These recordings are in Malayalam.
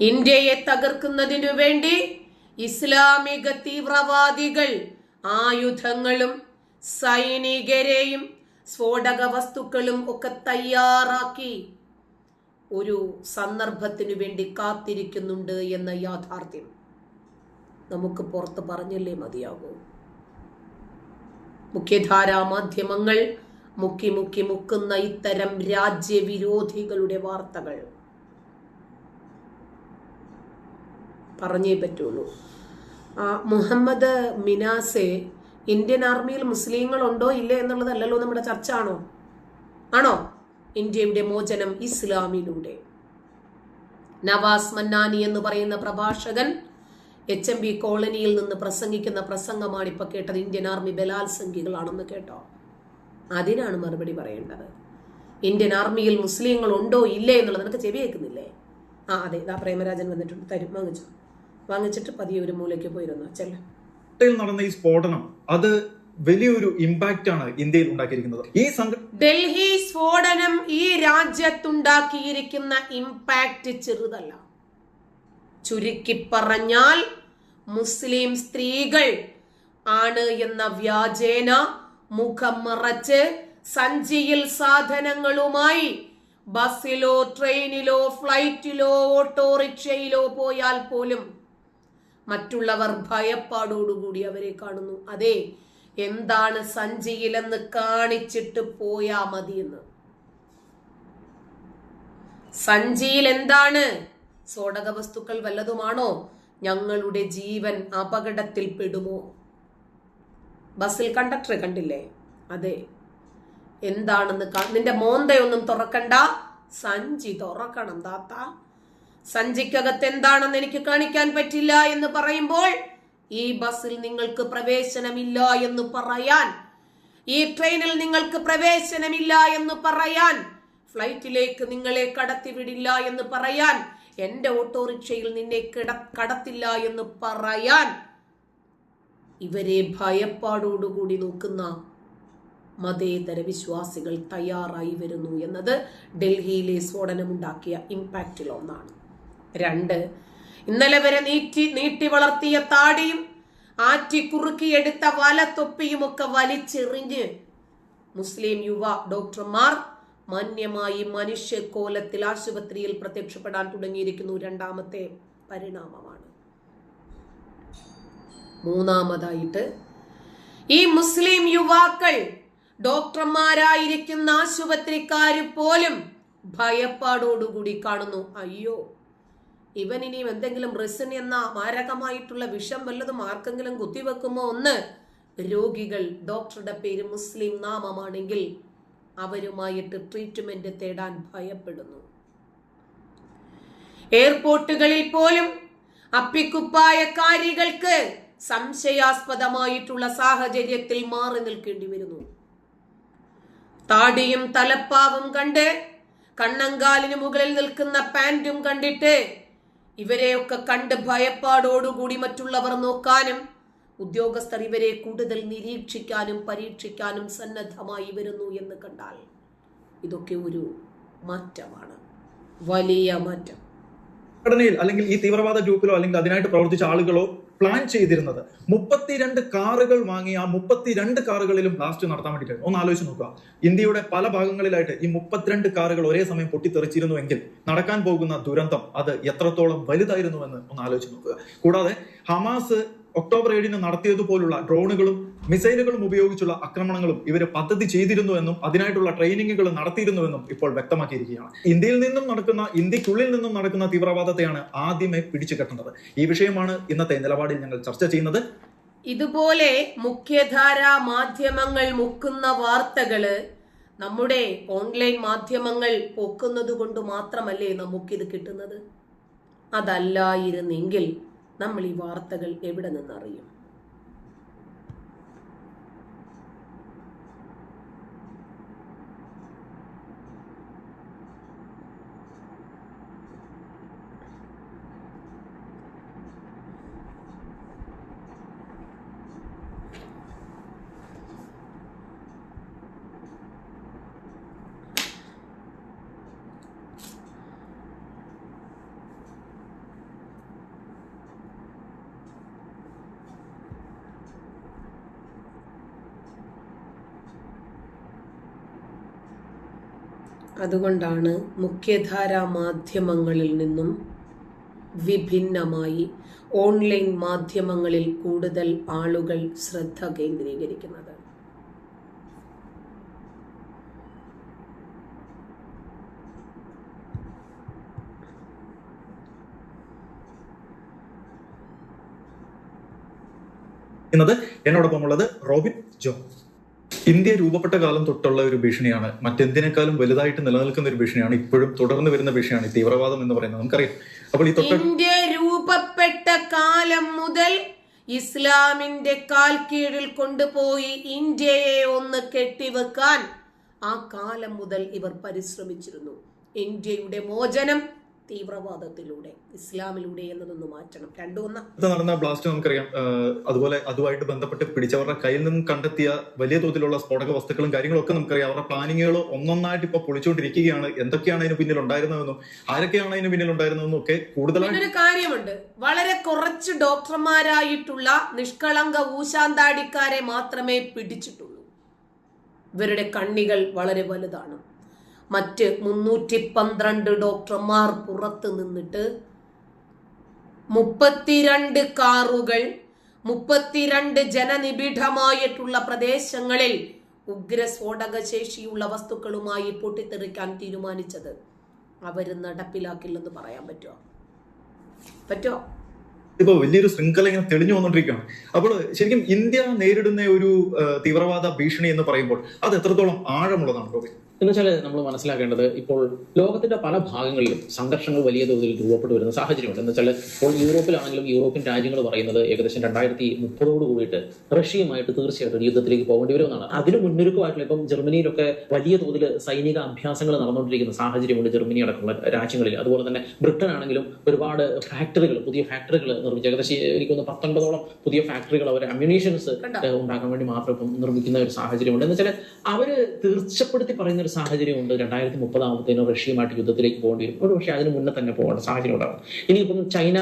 ഇന്ത്യയെ തകർക്കുന്നതിനു വേണ്ടി ഇസ്ലാമിക തീവ്രവാദികൾ ആയുധങ്ങളും സൈനികരെയും സ്ഫോടക വസ്തുക്കളും ഒക്കെ തയ്യാറാക്കി ഒരു സന്ദർഭത്തിനു വേണ്ടി കാത്തിരിക്കുന്നുണ്ട് എന്ന യാഥാർത്ഥ്യം. നമുക്ക് പുറത്ത് പറഞ്ഞല്ലേ മതിയാകൂ. മുഖ്യധാരാ മാധ്യമങ്ങൾ മുക്കി മുക്കി മുക്കുന്ന ഇത്തരം രാജ്യവിരോധികളുടെ വാർത്തകൾ. പറഞ്ഞേ പറ്റുള്ളൂ. മുഹമ്മദ് മിനാസെ ഇന്ത്യൻ ആർമിയിൽ മുസ്ലിങ്ങൾ ഉണ്ടോ ഇല്ലേ എന്നുള്ളതല്ലല്ലോ നമ്മുടെ ചർച്ച ആണോ? ആണോ ഇന്ത്യയുടെ മോചനം ഇസ്ലാമിലൂടെ. നവാസ് മന്നാനി എന്ന് പറയുന്ന പ്രഭാഷകൻ എച്ച് എം ബി കോളനിയിൽ നിന്ന് പ്രസംഗിക്കുന്ന പ്രസംഗമാണ് ഇപ്പൊ കേട്ടത്. ഇന്ത്യൻ ആർമി ബലാത്സംഖികളാണെന്ന് കേട്ടോ. അതിനാണ് മറുപടി പറയേണ്ടത്. ഇന്ത്യൻ ആർമിയിൽ മുസ്ലിങ്ങൾ ഉണ്ടോ ഇല്ലേ എന്നുള്ളത്. നിനക്ക് ചെവി കേൾക്കുന്നില്ലേ? ആ അതെ ഇതാ പ്രേമരാജൻ വന്നിട്ടുണ്ട്. തരും വാങ്ങിച്ചു. വാങ്ങിച്ചിട്ട് പതിയെ ഒരു മൂലയ്ക്ക് പോയിരുന്നു. ചെല്ല. നടന്ന ഈ സ്ഫോടനം അത് വലിയൊരു ഇമ്പാക്റ്റ് ആണ് ഇന്ത്യയിൽ ഉണ്ടാക്കിയിരിക്കുന്നത്. ഈ ഡൽഹി സ്ഫോടനം ഈ രാജ്യത്തുണ്ടാക്കിയിരിക്കുന്ന ഇമ്പാക്റ്റ് ചെറുതല്ല. ചുരുക്കി പറഞ്ഞാൽ മുസ്ലിം സ്ത്രീകൾ ആണ് എന്ന വ്യാജേന മുഖം മറച്ച് സഞ്ചിയിൽ സാധനങ്ങളുമായി ബസ്സിലോ ട്രെയിനിലോ ഫ്ലൈറ്റിലോ ഓട്ടോറിക്ഷയിലോ പോയാൽ പോലും മറ്റുള്ളവർ ഭയപ്പാടോടുകൂടി അവരെ കാണുന്നു. അതെ എന്താണ് സഞ്ചിയിലെന്ന് കാണിച്ചിട്ട് പോയാ മതി എന്ന് സഞ്ചിയിൽ എന്താണ്? സ്ഫോടക വസ്തുക്കൾ വല്ലതുമാണോ? ഞങ്ങളുടെ ജീവൻ അപകടത്തിൽ പെടുമോ? ബസ്സിൽ കണ്ടക്ടർ കണ്ടില്ലേ? അതെ. എന്താണെന്ന് നിന്റെ മോന്തയൊന്നും തുറക്കണ്ട. സഞ്ചി തുറക്കണം താത്ത. സഞ്ചിക്കകത്ത് എന്താണെന്ന് എനിക്ക് കാണിക്കാൻ പറ്റില്ല എന്ന് പറയുമ്പോൾ ഈ ബസ്സിൽ നിങ്ങൾക്ക് പ്രവേശനമില്ല എന്ന് പറയാൻ ഈ ട്രെയിനിൽ നിങ്ങൾക്ക് പ്രവേശനമില്ല എന്ന് പറയാൻ ഫ്ലൈറ്റിലേക്ക് നിങ്ങളെ കടത്തിവിടില്ല എന്ന് പറയാൻ എന്റെ ഓട്ടോറിക്ഷയിൽ നിന്നെ കിട കടത്തില്ല എന്ന് പറയാൻ ഇവരെ ഭയപ്പാടോടുകൂടി നോക്കുന്ന മതേതര വിശ്വാസികൾ തയ്യാറായി വരുന്നു എന്നത് ഡൽഹിയിലെ സ്ഫോടനമുണ്ടാക്കിയ ഇമ്പാക്റ്റിൽ ഒന്നാണ് രണ്ട്. ഇന്നലെ വരെ നീറ്റി നീട്ടി വളർത്തിയ താടിയും ആറ്റി കുറുക്കിയെടുത്ത വലത്തൊപ്പിയും ഒക്കെ വലിച്ചെറിഞ്ഞ് മുസ്ലിം യുവ ഡോക്ടർമാർ മാന്യമായി മനുഷ്യ കോലത്തിൽ ആശുപത്രിയിൽ പ്രത്യക്ഷപ്പെടാൻ തുടങ്ങിയിരിക്കുന്നു. രണ്ടാമത്തെ പരിണാമമാണ്. മൂന്നാമതായിട്ട് ഈ മുസ്ലിം യുവാക്കൾ ഡോക്ടർമാരായിരിക്കുന്ന ആശുപത്രിക്കാർ പോലും ഭയപ്പാടോടുകൂടി കാണുന്നു. അയ്യോ ഇവൻ ഇനിയും എന്തെങ്കിലും റിസിൻ എന്ന മാരകമായിട്ടുള്ള വിഷം വല്ലതും ആർക്കെങ്കിലും കുത്തിവെക്കുമോ ഒന്ന് രോഗികൾ ഡോക്ടറുടെ പേര് മുസ്ലിം നാമമാണെങ്കിൽ അവരുമായിട്ട് ട്രീറ്റ്മെന്റ് തേടാൻ ഭയപ്പെടുന്നു. എയർപോർട്ടുകളിൽ പോലും അപ്പിക്കുപ്പായക്കാരികൾക്ക് സംശയാസ്പദമായിട്ടുള്ള സാഹചര്യത്തിൽ മാറി നിൽക്കേണ്ടി വരുന്നു. താടിയും തലപ്പാവും കണ്ട് കണ്ണങ്കാലിന് മുകളിൽ നിൽക്കുന്ന പാന്റും കണ്ടിട്ട് ഇവരെയൊക്കെ കണ്ട് ഭയപ്പാടോടുകൂടി മറ്റുള്ളവർ നോക്കാനും ഉദ്യോഗസ്ഥർ ഇവരെ കൂടുതൽ നിരീക്ഷിക്കാനും പരീക്ഷിക്കാനും സന്നദ്ധമായി വരുന്നു എന്ന് കണ്ടാൽ ഇതൊക്കെ ഒരു മാറ്റമാണ്. വലിയ മാറ്റം. അല്ലെങ്കിൽ ഈ തീവ്രവാദ ഗ്രൂപ്പിലോ അല്ലെങ്കിൽ അതിനായിട്ട് പ്രവർത്തിച്ച ആളുകളോ പ്ലാൻ ചെയ്തിരുന്നത്. മുപ്പത്തിരണ്ട് കാറുകൾ വാങ്ങി ആ മുപ്പത്തിരണ്ട് കാറുകളിലും ബ്ലാസ്റ്റ് നടത്താൻ വേണ്ടിയിട്ടാണ് ഒന്ന് ആലോചിച്ച് നോക്കുക. ഇന്ത്യയുടെ പല ഭാഗങ്ങളിലായിട്ട് ഈ മുപ്പത്തിരണ്ട് കാറുകൾ ഒരേ സമയം പൊട്ടിത്തെറിച്ചിരുന്നുവെങ്കിൽ നടക്കാൻ പോകുന്ന ദുരന്തം അത് എത്രത്തോളം വലുതായിരുന്നുവെന്ന് ഒന്ന് ആലോചിച്ച് നോക്കുക. കൂടാതെ ഹമാസ് ഒക്ടോബർ ഏഴിന് നടത്തിയതുപോലുള്ള ഡ്രോണുകളും മിസൈലുകളും ഉപയോഗിച്ചുള്ള ആക്രമണങ്ങളും ഇവർ പദ്ധതി ചെയ്തിരുന്നുവെന്നും അതിനായിട്ടുള്ള ട്രെയിനിങ്ങുകൾ നടത്തിയിരുന്നുവെന്നും ഇപ്പോൾ വ്യക്തമാക്കിയിരിക്കുകയാണ്. ഇന്ത്യയിൽ നിന്നും നടക്കുന്ന ഇന്ത്യക്കുള്ളിൽ നിന്നും നടക്കുന്ന തീവ്രവാദത്തെയാണ് ആദ്യമേ പിടിച്ചു കെട്ടുന്നത് ഈ വിഷയമാണ് ഇന്നത്തെ നിലപാടിൽ ഞങ്ങൾ ചർച്ച ചെയ്യുന്നത്. ഇതുപോലെ മുഖ്യധാരാ മാധ്യമങ്ങൾ മുക്കുന്ന വാർത്തകൾ നമ്മുടെ ഓൺലൈൻ മാധ്യമങ്ങൾ പൊക്കുന്നത് കൊണ്ട് മാത്രമല്ലേ നമുക്കിത് കിട്ടുന്നത്? അതല്ലായിരുന്നെങ്കിൽ നമ്മൾ ഈ വാർത്തകൾ എവിടെ നിന്നറിയും അതുകൊണ്ടാണ് മുഖ്യധാരാ മാധ്യമങ്ങളിൽ നിന്നും വിഭിന്നമായി ഓൺലൈൻ മാധ്യമങ്ങളിൽ കൂടുതൽ ആളുകൾ ശ്രദ്ധ കേന്ദ്രീകരിക്കുന്നത്. എന്നോടൊപ്പം ഉള്ളത് റോബിൻ ജോ ഇന്ത്യ രൂപപ്പെട്ട കാലം തൊട്ടുള്ള ഒരു ഭീഷണിയാണ്. മറ്റെന്തിനേക്കാളും വലുതായിട്ട് നിലനിൽക്കുന്ന ഒരു ഭീഷണിയാണ്. ഇപ്പോഴും തുടർന്ന് വരുന്ന ഭീഷണിയാണ് തീവ്രവാദം എന്ന് പറയുന്നത്. നമുക്കറിയാം. അപ്പോൾ ഈ തൊട്ട ഇന്ത്യ രൂപപ്പെട്ട കാലം മുതൽ ഇസ്ലാമിന്റെ കാൽ കീഴിൽ കൊണ്ടുപോയി ഇന്ത്യയെ ഒന്ന് കെട്ടിവെക്കാൻ ആ കാലം മുതൽ ഇവർ പരിശ്രമിച്ചിരുന്നു. ഇന്ത്യയുടെ മോചനം തീവ്രവാദത്തിലൂടെ ഇസ്ലാമിലൂടെ എന്നതൊന്ന് മാറ്റണം. രണ്ടും ഒന്ന് നടന്ന ബ്ലാസ്റ്റ് നമുക്കറിയാം. അതുപോലെ അതുമായിട്ട് ബന്ധപ്പെട്ട് പിടിച്ചവരുടെ കയ്യിൽ നിന്നും കണ്ടെത്തിയ വലിയ തോതിലുള്ള സ്ഫോടക വസ്തുക്കളും കാര്യങ്ങളൊക്കെ നമുക്കറിയാം. അവരുടെ പ്ലാനിങ്ങുകൾ ഒന്നൊന്നായിട്ട് ഇപ്പൊ പൊളിച്ചുകൊണ്ടിരിക്കുകയാണ്. എന്തൊക്കെയാണ് അതിന് പിന്നിൽ ഉണ്ടായിരുന്നതെന്നും ആരൊക്കെയാണ് അതിന് പിന്നിൽ ഉണ്ടായിരുന്നതെന്നും ഒക്കെ കൂടുതലായി ഒരു കാര്യമുണ്ട്. വളരെ കുറച്ച് ഡോക്ടർമാരായിട്ടുള്ള നിഷ്കളങ്ക ഊശാന്താടിക്കാരെ മാത്രമേ പിടിച്ചിട്ടുള്ളൂ. ഇവരുടെ കണ്ണികൾ വളരെ വലുതാണ്. മറ്റ് മുന്നൂറ്റി പന്ത്രണ്ട് ഡോക്ടർമാർ പുറത്ത് നിന്നിട്ട് മുപ്പത്തിരണ്ട് കാറുകൾ മുപ്പത്തിരണ്ട് ജനനിബിഡമായിട്ടുള്ള പ്രദേശങ്ങളിൽ ഉഗ്ര സ്ഫോടക ശേഷിയുള്ള വസ്തുക്കളുമായി പൊട്ടിത്തെറിക്കാൻ തീരുമാനിച്ചത്. അവർ നടപ്പിലാക്കില്ലെന്ന് പറയാൻ പറ്റുമോ പറ്റോ ഇപ്പൊ വലിയൊരു ശൃംഖല ഇങ്ങനെ തെളിഞ്ഞു വന്നുകൊണ്ടിരിക്കുകയാണ് അപ്പോൾ ശരിക്കും ഇന്ത്യ നേരിടുന്ന ഒരു തീവ്രവാദ ഭീഷണി എന്ന് പറയുമ്പോൾ അത് എത്രത്തോളം ആഴമുള്ളതാണ് റോബിൻ? എന്ന് വെച്ചാൽ നമ്മൾ മനസ്സിലാക്കേണ്ടത് ഇപ്പോൾ ലോകത്തിന്റെ പല ഭാഗങ്ങളിലും സംഘർഷങ്ങൾ വലിയ തോതിൽ രൂപപ്പെട്ടു വരുന്ന സാഹചര്യമുണ്ട്. എന്ന് വെച്ചാൽ ഇപ്പോൾ യൂറോപ്പിലാണെങ്കിലും യൂറോപ്യൻ രാജ്യങ്ങൾ പറയുന്നത് ഏകദേശം രണ്ടായിരത്തി മുപ്പതോട് കൂടിയിട്ട് റഷ്യയുമായിട്ട് തീർച്ചയായിട്ടും യുദ്ധത്തിലേക്ക് പോകേണ്ടി വരുമെന്നാണ്. അതിന് മുന്നൊരുക്കമായിട്ടുള്ള ഇപ്പം ജർമ്മനിയിലൊക്കെ വലിയ തോതിൽ സൈനിക അഭ്യാസങ്ങൾ നടന്നുകൊണ്ടിരിക്കുന്ന സാഹചര്യമുണ്ട് ജർമ്മനി അടക്കമുള്ള രാജ്യങ്ങളിൽ. അതുപോലെ തന്നെ ബ്രിട്ടൻ ആണെങ്കിലും ഒരുപാട് ഫാക്ടറികൾ പുതിയ ഫാക്ടറികൾ നിർമ്മിച്ചു ഏകദേശം എനിക്കൊന്ന് പത്തൊൻപതോളം പുതിയ ഫാക്ടറികൾ അവർ അമ്യൂണേഷൻസ് ഉണ്ടാക്കാൻ വേണ്ടി മാത്രം ഇപ്പം നിർമ്മിക്കുന്ന ഒരു സാഹചര്യമുണ്ട്. എന്ന് വെച്ചാൽ അവർ തീർച്ചപ്പെടുത്തി പറയുന്ന ഒരു സാഹചര്യമുണ്ട്. രണ്ടായിരത്തി മുപ്പതാകുമ്പോഴത്തേനും റഷ്യയുമായിട്ട് യുദ്ധത്തിലേക്ക് പോകേണ്ടി വരും ഒരു പക്ഷേ അതിന് മുന്നേ തന്നെ പോകേണ്ട സാഹചര്യം ഉണ്ടാകും ഇനിയിപ്പം ചൈന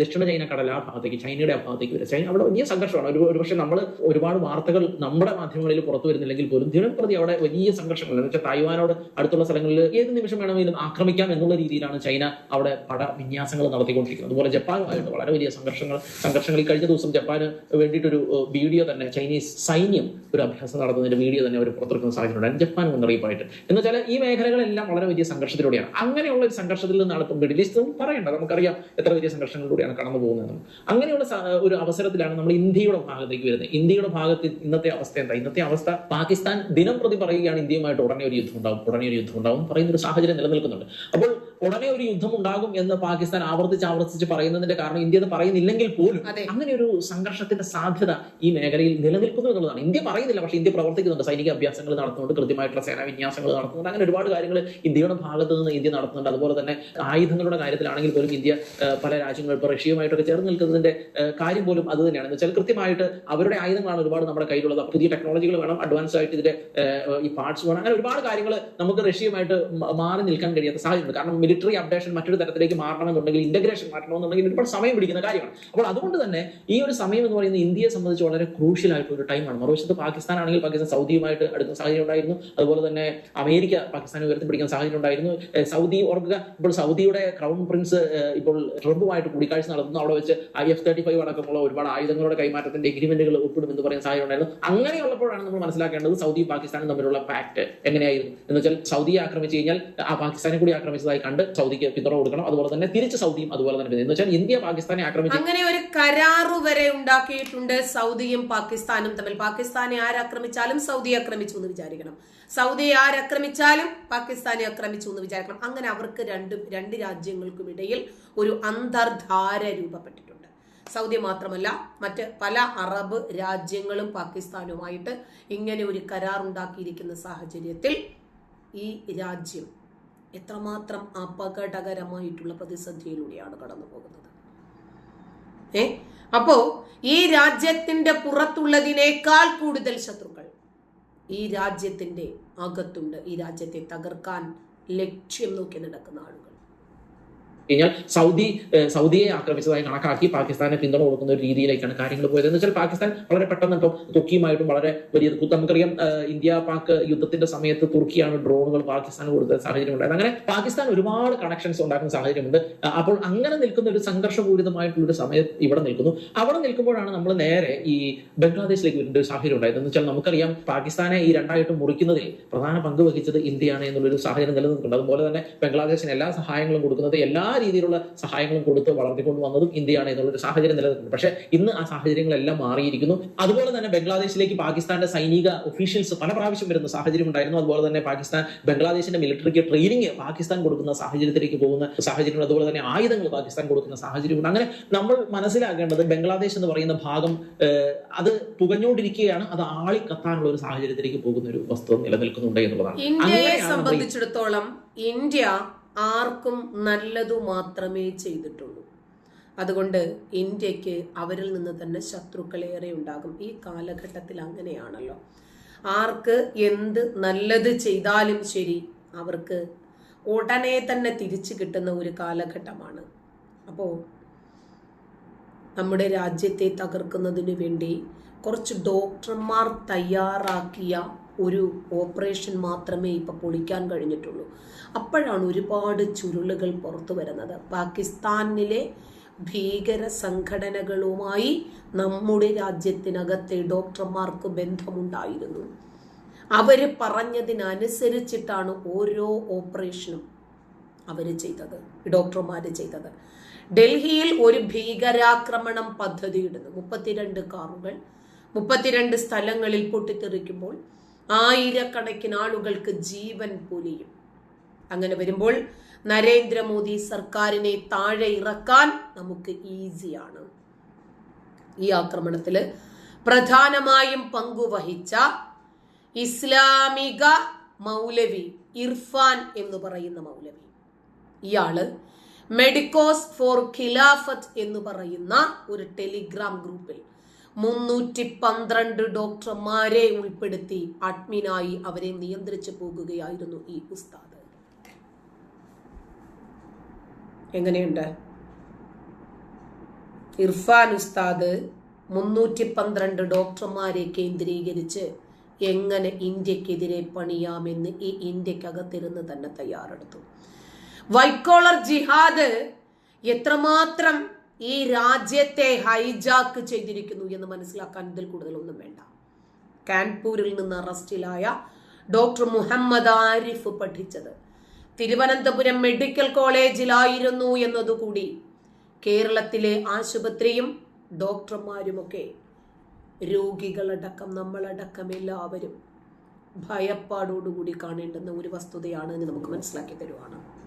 ദക്ഷിണ ചൈന കടൽ ആ ഭാഗത്തേക്ക് ചൈനയുടെ ആ ഭാഗത്തേക്ക് വരും ചൈന അവിടെ വലിയ സംഘർഷമാണ്. ഒരു ഒരു പക്ഷേ നമ്മൾ ഒരുപാട് വാർത്തകൾ നമ്മുടെ മാധ്യമങ്ങളിൽ പുറത്തു വരുന്നില്ലെങ്കിൽ പോലും ദിനംപ്രതി അവിടെ വലിയ സംഘർഷങ്ങളുണ്ട്. വെച്ചാൽ തായ്വാനോട് അടുത്തുള്ള സ്ഥലങ്ങളിൽ ഏത് നിമിഷം വേണമെങ്കിലും ആക്രമിക്കാം എന്നുള്ള രീതിയിലാണ് ചൈന അവിടെ പട വിന്യാസങ്ങൾ നടത്തിക്കൊണ്ടിരിക്കുന്നത്. അതുപോലെ ജപ്പാനുമായിട്ട് വളരെ വലിയ സംഘർഷങ്ങൾ സംഘർഷങ്ങളിൽ കഴിഞ്ഞ ദിവസം ജപ്പാന് വേണ്ടിയിട്ടൊരു വീഡിയോ തന്നെ ചൈനീസ് സൈന്യം ഒരു അഭ്യാസം നടത്തുന്നതിന്റെ വീഡിയോ തന്നെ അവർ പുറത്തിറക്കുന്ന സാഹചര്യം ഉണ്ടായിരുന്നു ജപ്പാൻ മുന്നറിയിപ്പായിട്ട് എന്ന് വെച്ചാൽ ഈ മേഖലകളെല്ലാം വളരെ വലിയ സംഘർഷത്തിലൂടെയാണ്. അങ്ങനെയുള്ള ഒരു സംഘർഷത്തിൽ നിന്നാണ് ഇപ്പം മിഡിൽ ഈസ്റ്റ് പറയേണ്ട നമുക്കറിയാം എത്ര വലിയ സംഘർഷങ്ങളിലൂടെയാണ് കടന്നു പോകുന്നത് അങ്ങനെയുള്ള ഒരു അവസരത്തിലാണ് നമ്മൾ ഇന്ത്യയുടെ ഭാഗത്തേക്ക് വരുന്നത്. ഇന്ത്യയുടെ ഭാഗത്ത് ഇന്നത്തെ അവസ്ഥ എന്താ? ഇന്നത്തെ അവസ്ഥ പാകിസ്ഥാൻ ദിനം പ്രതി പറയുകയാണ് ഇന്ത്യയുമായിട്ട് ഉടനെ ഒരു യുദ്ധം ഉണ്ടാവും. ഉടനെ ഒരു യുദ്ധം ഉണ്ടാവും പറയുന്ന ഒരു സാഹചര്യം നിലനിൽക്കുന്നുണ്ട്. അപ്പോൾ ഉടനെ ഒരു യുദ്ധം ഉണ്ടാകും എന്ന് പാകിസ്ഥാൻ ആവർത്തിച്ച് ആവർത്തിച്ച് പറയുന്നതിന്റെ കാരണം ഇന്ത്യ അത് പറയുന്നില്ലെങ്കിൽ പോലും അങ്ങനെ ഒരു സംഘർഷത്തിന്റെ സാധ്യത ഈ മേഖലയിൽ നിലനിൽക്കുന്നു എന്നുള്ളതാണ്. ഇന്ത്യ പറയുന്നില്ല പക്ഷേ ഇന്ത്യ പ്രവർത്തിക്കുന്നുണ്ട്. സൈനിക അഭ്യാസങ്ങൾ നടത്തുന്നുണ്ട് കൃത്യമായിട്ടുള്ള സേനാ വിന്യാസങ്ങൾ നടത്തുന്നുണ്ട്. അങ്ങനെ ഒരുപാട് കാര്യങ്ങൾ ഇന്ത്യയുടെ ഭാഗത്ത് നിന്ന് ഇന്ത്യ നടത്തുന്നുണ്ട്. അതുപോലെ തന്നെ ആയുധങ്ങളുടെ കാര്യത്തിലാണെങ്കിൽ പോലും ഇന്ത്യ പല രാജ്യങ്ങൾ ഇപ്പോൾ റഷ്യയുമായിട്ടൊക്കെ ചേർന്ന് നിൽക്കുന്നതിന്റെ കാര്യം പോലും അത് തന്നെയാണ്. എന്ന് വെച്ചാൽ കൃത്യമായിട്ട് അവരുടെ ആയുധങ്ങളാണ് ഒരുപാട് നമ്മുടെ കയ്യിലുള്ളത്. പുതിയ ടെക്നോളജികൾ വേണം അഡ്വാൻസ് ആയിട്ട് ഇതിന്റെ ഈ പാർട്സ് വേണം. അങ്ങനെ ഒരുപാട് കാര്യങ്ങൾ നമുക്ക് റഷ്യയുമായിട്ട് മാറി നിൽക്കാൻ കഴിയാത്ത സാഹചര്യമുണ്ട്. കാരണം മിലിറ്ററി അപ്ഡേഷൻ മറ്റൊരു തരത്തിലേക്ക് മാറണമെന്നുണ്ടെങ്കിൽ ഇന്റഗ്രേഷൻ മാറ്റണമെന്നുണ്ടെങ്കിൽ ഒരുപാട് സമയം പിടിക്കുന്ന കാര്യമാണ്. അപ്പോൾ അതുകൊണ്ട് തന്നെ ഈ ഒരു സമയം എന്ന് പറയുന്നത് ഇന്ത്യയെ സംബന്ധിച്ച് വളരെ ക്രൂഷ്യൽ ആയിട്ടുള്ള ഒരു ടൈമാണ് മറുവശത്ത് പാകിസ്ഥാൻ ആണെങ്കിൽ പാകിസ്ഥാൻ സൗദിയുമായിട്ട് അടുക്കുന്ന സാഹചര്യം ഉണ്ടായിരുന്നു. അതുപോലെ തന്നെ അമേരിക്ക പാകിസ്ഥാനെ ഉയർത്തിപ്പിടിക്കുന്ന സാഹചര്യം ഉണ്ടായിരുന്നു. സൗദി ഓർക്കുക. ഇപ്പോൾ സൗദിയുടെ ക്രൗൺ പ്രിൻസ് ഇപ്പോൾ ട്രംപുമായിട്ട് കൂടിക്കാഴ്ച നടത്തുന്നു. അവിടെ വെച്ച് എഫ് തേർട്ടി ഫൈവ് അടക്കമുള്ള ഒരുപാട് ആയുധങ്ങളുടെ കൈമാറ്റത്തിന്റെ എഗ്രിമെന്റുകൾ ഒപ്പിടും എന്ന് പറയുന്ന സാഹചര്യം ഉണ്ടായിരുന്നു. അങ്ങനെയുള്ളപ്പോഴാണ് നമ്മൾ മനസ്സിലാക്കേണ്ടത് സൗദി പാകിസ്ഥാനും തമ്മിലുള്ള പാക്ട് എങ്ങനെയായിരുന്നു? എന്ന് വെച്ചാൽ സൗദിയെ ആക്രമിച്ചു കഴിഞ്ഞാൽ ആ പാകിസ്ഥാനെ കൂടി ആക്രമിച്ചതായി കണ്ട് സൗദിക്ക് പിന്തുണ കൊടുക്കണം. അതുപോലെ തന്നെ തിരിച്ച് സൗദിയും അതുപോലെ തന്നെ എന്ന് വെച്ചാൽ ഇന്ത്യ പാകിസ്ഥാനെ ആക്രമിച്ചു അങ്ങനെ ഒരു കരാറു വരെ ഉണ്ടാക്കിയിട്ടുണ്ട് സൗദിയും പാകിസ്ഥാനും തമ്മിൽ. പാകിസ്ഥാനെ ആരാക്രമിച്ചാലും സൗദി ആക്രമിച്ചു എന്ന് വിചാരിക്കണം. സൗദിയെ ആരാക്രമിച്ചാലും പാകിസ്ഥാനെ ആക്രമിച്ചു എന്ന് വിചാരിക്കണം. അങ്ങനെ അവർക്ക് രണ്ട് രണ്ട് രാജ്യങ്ങൾക്കും ഇടയിൽ ഒരു അന്തർധാര രൂപപ്പെട്ടിട്ടുണ്ട്. സൗദി മാത്രമല്ല മറ്റ് പല അറബ് രാജ്യങ്ങളും പാകിസ്ഥാനുമായിട്ട് ഇങ്ങനെ ഒരു കരാർ ഉണ്ടാക്കിയിരിക്കുന്ന സാഹചര്യത്തിൽ ഈ രാജ്യം എത്രമാത്രം അപകടകരമായിട്ടുള്ള പ്രതിസന്ധിയിലൂടെയാണ് കടന്നു പോകുന്നത് ഏ? അപ്പോ ഈ രാജ്യത്തിന്റെ പുറത്തുള്ളതിനേക്കാൾ കൂടുതൽ ശത്രുക്കൾ ഈ രാജ്യത്തിന്റെ അകത്തുണ്ട്. ഈ രാജ്യത്തെ തകർക്കാൻ ലക്ഷ്യം നോക്കി നടക്കുന്ന ആളുകൾ. കഴിഞ്ഞാൽ സൗദി സൗദിയെ ആക്രമിച്ചതായി കണക്കാക്കി പാകിസ്ഥാനെ പിന്തുണ കൊടുക്കുന്ന ഒരു രീതിയിലേക്കാണ് കാര്യങ്ങൾ പോയത് എന്ന് വെച്ചാൽ പാകിസ്ഥാൻ വളരെ പെട്ടെന്ന് ഇപ്പം തുർക്കിയുമായിട്ടും വളരെ വലിയ നമുക്കറിയാം ഇന്ത്യ പാക് യുദ്ധത്തിന്റെ സമയത്ത് തുർക്കിയാണ് ഡ്രോണുകൾ പാകിസ്ഥാൻ കൊടുത്ത സാഹചര്യം ഉണ്ടായത്. അങ്ങനെ പാകിസ്ഥാൻ ഒരുപാട് കണക്ഷൻസ് ഉണ്ടാക്കുന്ന സാഹചര്യമുണ്ട്. അപ്പോൾ അങ്ങനെ നിൽക്കുന്ന ഒരു സംഘർഷപൂരിതമായിട്ടുള്ള ഒരു സമയം ഇവിടെ നിൽക്കുന്നു. അവിടെ നിൽക്കുമ്പോഴാണ് നമ്മൾ നേരെ ഈ ബംഗ്ലാദേശിലേക്ക് വരേണ്ട ഒരു സാഹചര്യം ഉണ്ടായത്. എന്ന് വെച്ചാൽ നമുക്കറിയാം പാകിസ്ഥാനെ ഈ രണ്ടായിട്ട് മുറിക്കുന്നതിൽ പ്രധാന പങ്ക് വഹിച്ചത് ഇന്ത്യയാണ് എന്നുള്ളൊരു സാഹചര്യം നിലനിൽക്കുന്നുണ്ട്. അതുപോലെ തന്നെ ബംഗ്ലാദേശിന് എല്ലാ സഹായങ്ങളും കൊടുക്കുന്നത് എല്ലാ രീതിയിലുള്ള സഹായങ്ങളും കൊടുത്ത് വളർത്തിക്കൊണ്ട് വന്നതും ഇന്ത്യയാണ് എന്നുള്ളൊരു സാഹചര്യം നിലനിൽക്കുന്നത് പക്ഷേ ഇന്ന് ആ സാഹചര്യങ്ങളെല്ലാം മാറിയിരിക്കുന്നു. അതുപോലെ തന്നെ ബംഗ്ലാദേശിലേക്ക് പാകിസ്ഥാന്റെ സൈനിക ഒഫീഷ്യൽസ് പല പ്രാവശ്യം വരുന്ന സാഹചര്യം ഉണ്ടായിരുന്നു. അതുപോലെ തന്നെ പാകിസ്ഥാൻ ബംഗ്ലാദേശിന്റെ മിലിറ്ററിക്ക് ട്രെയിനിങ് പാകിസ്ഥാൻ കൊടുക്കുന്ന സാഹചര്യത്തിലേക്ക് പോകുന്ന സാഹചര്യം അതുപോലെ തന്നെ ആയുധങ്ങൾ പാകിസ്ഥാൻ കൊടുക്കുന്ന സാഹചര്യമുണ്ട്. അങ്ങനെ നമ്മൾ മനസ്സിലാക്കേണ്ടത് ബംഗ്ലാദേശ് എന്ന് പറയുന്ന ഭാഗം അത് പുകഞ്ഞുകൊണ്ടിരിക്കുകയാണ്. അത് ആളി കത്താനുള്ള ഒരു സാഹചര്യത്തിലേക്ക് പോകുന്ന ഒരു വസ്തു നിലനിൽക്കുന്നുണ്ട് എന്നുള്ളതാണ്. ഇന്ത്യയെ സംബന്ധിച്ചിടത്തോളം ഇന്ത്യ ആർക്കും നല്ലതു മാത്രമേ ചെയ്തിട്ടുള്ളൂ. അതുകൊണ്ട് ഇന്ത്യയ്ക്ക് അവരിൽ നിന്ന് തന്നെ ശത്രുക്കളേറെ ഉണ്ടാകും. ഈ കാലഘട്ടത്തിൽ അങ്ങനെയാണല്ലോ. ആർക്ക് എന്ത് നല്ലത് ചെയ്താലും ശരി അവർക്ക് ഉടനെ തന്നെ തിരിച്ചു കിട്ടുന്ന ഒരു കാലഘട്ടമാണ്. അപ്പോൾ നമ്മുടെ രാജ്യത്തെ തകർക്കുന്നതിന് വേണ്ടി കുറച്ച് ഡോക്ടർമാർ തയ്യാറാക്കിയ ഒരു ഓപ്പറേഷൻ മാത്രമേ ഇപ്പോൾ പൊളിക്കാൻ കഴിഞ്ഞിട്ടുള്ളൂ. അപ്പോഴാണ് ഒരുപാട് ചുരുളുകൾ പുറത്തു വരുന്നത്. പാകിസ്ഥാനിലെ ഭീകര സംഘടനകളുമായി നമ്മുടെ രാജ്യത്തിനകത്തെ ഡോക്ടർമാർക്ക് ബന്ധമുണ്ടായിരുന്നു. അവർ പറഞ്ഞതിനനുസരിച്ചിട്ടാണ് ഓരോ ഓപ്പറേഷനും അവർ ചെയ്തത് ഡോക്ടർമാർ ചെയ്തത്. ഡൽഹിയിൽ ഒരു ഭീകരാക്രമണം പദ്ധതിയിടുന്നു. മുപ്പത്തിരണ്ട് കാറുകൾ മുപ്പത്തിരണ്ട് സ്ഥലങ്ങളിൽ പൊട്ടിത്തെറിക്കുമ്പോൾ ആയിരക്കണക്കിന് ആളുകൾക്ക് ജീവൻ പൊലിയും. അങ്ങനെ വരുമ്പോൾ നരേന്ദ്രമോദി സർക്കാരിനെ താഴെ ഇറക്കാൻ നമുക്ക് ഈസിയാണ്. ഈ ആക്രമണത്തിൽ പ്രധാനമായും പങ്കുവഹിച്ച ഇസ്ലാമിക മൗലവി ഇർഫാൻ എന്ന് പറയുന്ന മൗലവി. ഇയാൾ മെഡിക്കോസ് ഫോർ ഖിലാഫത്ത് എന്ന് പറയുന്ന ഒരു ടെലിഗ്രാം ഗ്രൂപ്പിൽ മുന്നൂറ്റി പന്ത്രണ്ട് ഡോക്ടർമാരെ ഉൾപ്പെടുത്തി അഡ്മിനായി അവരെ നിയന്ത്രിച്ചു പോകുകയായിരുന്നു ഈ ഉസ്താദ്. എങ്ങനെയുണ്ട്? ഇർഫാൻ ഉസ്താദ് മുന്നൂറ്റി പന്ത്രണ്ട് ഡോക്ടർമാരെ കേന്ദ്രീകരിച്ച് എങ്ങനെ ഇന്ത്യക്കെതിരെ പണിയാമെന്ന് ഈ ഇന്ത്യക്കകത്തിരുന്ന് തന്നെ തയ്യാറെടുത്തു. വൈക്കോളർ കോളർ ജിഹാദ് എത്രമാത്രം ഈ രാജ്യത്തെ ഹൈജാക്ക് ചെയ്തിരിക്കുന്നു എന്ന് മനസ്സിലാക്കാൻ ഇതിൽ കൂടുതലൊന്നും വേണ്ട. കാൺപൂരിൽ നിന്ന് അറസ്റ്റിലായ ഡോക്ടർ മുഹമ്മദ് ആരിഫ് പഠിച്ചത്. തിരുവനന്തപുരം മെഡിക്കൽ കോളേജിലായിരുന്നു എന്നതുകൂടി. കേരളത്തിലെ ആശുപത്രിയും ഡോക്ടർമാരുമൊക്കെ രോഗികളടക്കം നമ്മളടക്കം എല്ലാവരും ഭയപ്പാടോടുകൂടി കാണേണ്ടുന്ന ഒരു വസ്തുതയാണ് എന്ന് നമുക്ക് മനസ്സിലാക്കി തരുവാണ്.